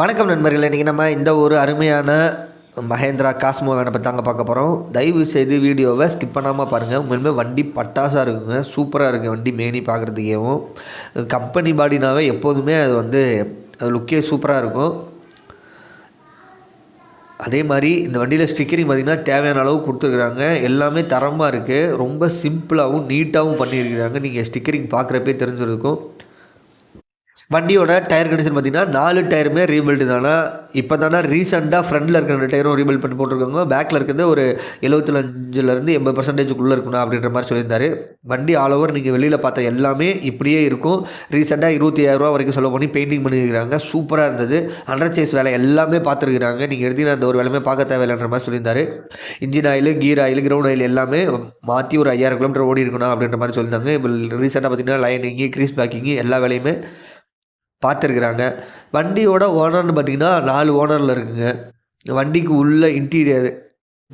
வணக்கம் நண்பர்களே இன்றைக்கி நம்ம இந்த ஒரு அருமையான மகேந்திரா காஸ்மோ வேனை பற்றி தாங்க பார்க்க போகிறோம் தயவு செய்து வீடியோவை ஸ்கிப் பண்ணாமல் பாருங்கள் உண்மையுமே வண்டி பட்டாசாக இருக்குங்க சூப்பராக இருக்குது வண்டி மேனி பார்க்குறதுக்கேவும். கம்பெனி பாடினாவே எப்போதுமே அது வந்து அது லுக்கே சூப்பராக இருக்கும். அதே மாதிரி இந்த வண்டியில் ஸ்டிக்கரிங் பார்த்திங்கன்னா தேவையான அளவு கொடுத்துருக்குறாங்க. எல்லாமே தரமாக இருக்குது ரொம்ப சிம்பிளாகவும் நீட்டாகவும் பண்ணியிருக்கிறாங்க. நீங்கள் ஸ்டிக்கரிங் பார்க்குறப்பே தெரிஞ்சிருக்கும். வண்டியோட டயர் கண்டிஷன் பார்த்தீங்கன்னா நாலு டயருமே ரீபில்டு தானே? இப்போ தானே ரீசெண்டாக ஃப்ரண்டில் இருக்கிற ரெண்டு டயரும் ரீபில்ட் பண்ணி போட்டிருக்காங்க. பேக்கில் இருக்கிறது ஒரு எழுபத்தஞ்சிலேருந்து எண்பது பர்சன்டேஜுக்குள்ளே இருக்கணும் அப்படின்ற மாதிரி சொல்லியிருந்தாரு. வண்டி ஆல் ஓவர் நீங்கள் வெளியில் பார்த்த எல்லாமே இப்படியே இருக்கும். ரீசெண்டாக இருபத்தி ஆயிரரூவா வரைக்கும் செலவு பண்ணி பெயிண்டிங் பண்ணியிருக்காங்க சூப்பராக இருந்தது. அண்டர் சேஸ் வேலை எல்லாமே பார்த்துருக்குறாங்க. நீங்கள் எடுத்தீங்கன்னா அந்த ஒரு வேலையுமே பார்க்க தேவையில்லைன்ற மாதிரி சொல்லியிருந்தாரு. Engine oil gear oil ground oil எல்லாமே மாற்றி ஒரு ஐயாயிரம் கிலோமீட்டர் ஓடி இருக்கணும் அப்படின்ற மாதிரி சொல்லியிருந்தாங்க. இப்போ ரீசெண்டாக பார்த்தீங்கன்னா லைனிங்கு க்ரீஸ் பேக்கிங்கு எல்லா வேலையுமே பார்த்துருக்குறாங்க. வண்டியோட ஓனர்னு பார்த்தீங்கன்னா நாலு ஓனரில் இருக்குங்க. வண்டிக்கு உள்ள இன்டீரியர்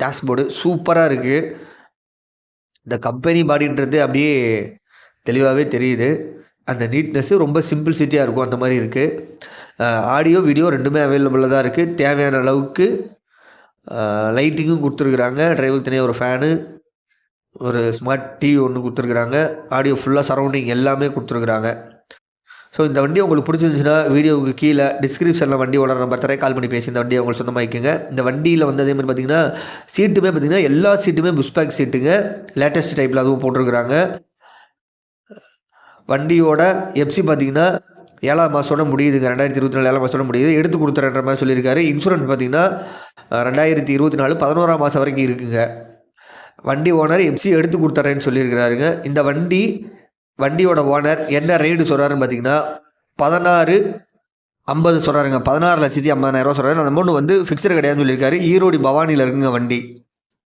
டேஷ்போர்டு சூப்பராக இருக்குது இந்த கம்பெனி பாடின்றது அப்படியே தெளிவாகவே தெரியுது. அந்த நீட்னஸ்ஸு ரொம்ப சிம்பிள் சிட்டியாக இருக்கும். அந்த மாதிரி இருக்குது ஆடியோ வீடியோ ரெண்டுமே அவைலபிளாக தான் இருக்குது தேவையான அளவுக்கு லைட்டிங்கும் கொடுத்துருக்குறாங்க. டிரைவருக்கு தனியாக ஒரு ஃபேனு ஒரு ஸ்மார்ட் டிவி ஒன்று கொடுத்துருக்குறாங்க. ஆடியோ ஃபுல்லாக சரௌண்டிங் எல்லாமே கொடுத்துருக்குறாங்க. ஸோ இந்த வண்டி உங்களுக்கு பிடிச்சிருந்துச்சுன்னா வீடியோவுக்கு கீழே டிஸ்கிரிப்ஷனில் வண்டி ஓனர் நம்பர் தரேன். கால் பண்ணி பேசி இந்த வண்டியை உங்களுக்கு சொந்தமாக்கிங்க இந்த வண்டியில் வந்து அதே மாதிரி பார்த்தீங்கன்னா சீட்டுமே பார்த்தீங்கன்னா எல்லா சீட்டுமே புஷ்பேக் சீட்டுங்க லேட்டஸ்ட் டைப்பில் அதுவும் போட்டிருக்கிறாங்க. வண்டியோட எப்சி பார்த்தீங்கன்னா ஏழாம் மாதத்தோட முடியுதுங்க. ரெண்டாயிரத்தி இருபத்தி நாலு ஏழாம் மாதத்தோட முடியுது. எடுத்து கொடுத்துறன்ற மாதிரி சொல்லியிருக்காரு. இன்சூரன்ஸ் பார்த்தீங்கன்னா ரெண்டாயிரத்தி இருபத்தி நாலு பதினோராம் மாதம் வரைக்கும் இருக்குங்க. வண்டி ஓனர் எப்சி எடுத்து கொடுத்துறேன்னு சொல்லியிருக்கிறாருங்க. இந்த வண்டி வண்டியோட ஓனர் என்ன ரேடு சொல்கிறாருன்னு பார்த்தீங்கன்னா பதினாறு ஐம்பது சொல்கிறாருங்க பதினாறு லட்சத்தி ஐம்பதாயிரம் ரூபா சொல்கிறாரு அந்த அமௌண்ட் வந்து ஃபிக்ஸடு கிடையாதுன்னு சொல்லியிருக்காரு. ஈரோடு பவானியில் இருக்குங்க வண்டி.